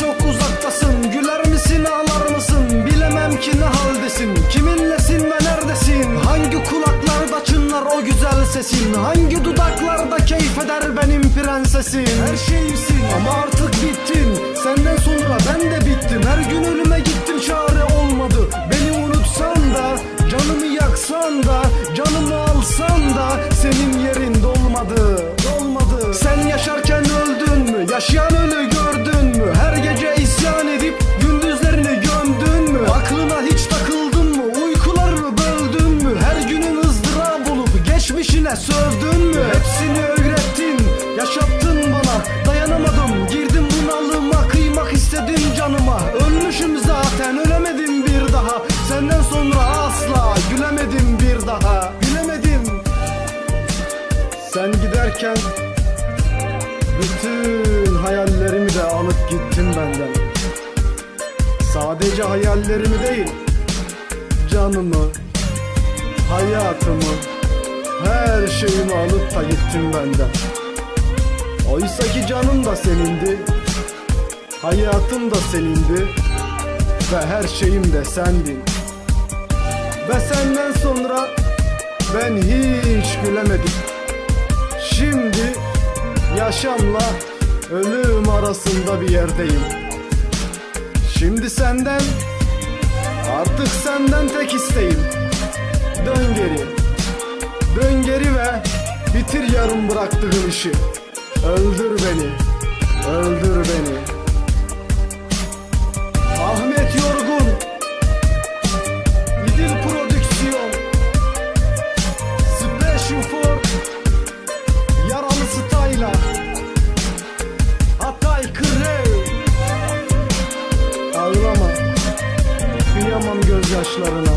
çok uzaktasın. Güler misin ağlar mısın? Bilemem ki ne haldesin. Kiminlesin ve neredesin? Hangi kulaklarda çınlar o güzel sesin? Hangi dudaklarda keyif eder benim prensesim? Her şeyimsin ama artık bittin. Senden sonra ben de bittim. Her gün ölüme gittim çağır canıma Ölmüşüm zaten, ölemedim bir daha. Senden sonra asla gülemedim bir daha Gülemedim. Sen giderken bütün hayallerimi de alıp gittin benden. Sadece hayallerimi değil Canımı, hayatımı, her şeyimi alıp da gittin benden. Oysa ki canım da senindi Hayatım da senindi Ve her şeyim de sendin. Ve senden sonra ben hiç gülemedim. Şimdi yaşamla ölüm arasında bir yerdeyim. Şimdi senden artık senden tek isteğim. Dön geri Dön geri ve bitir yarım bıraktığın işi. Öldür beni Öldür beni gözyaşlarına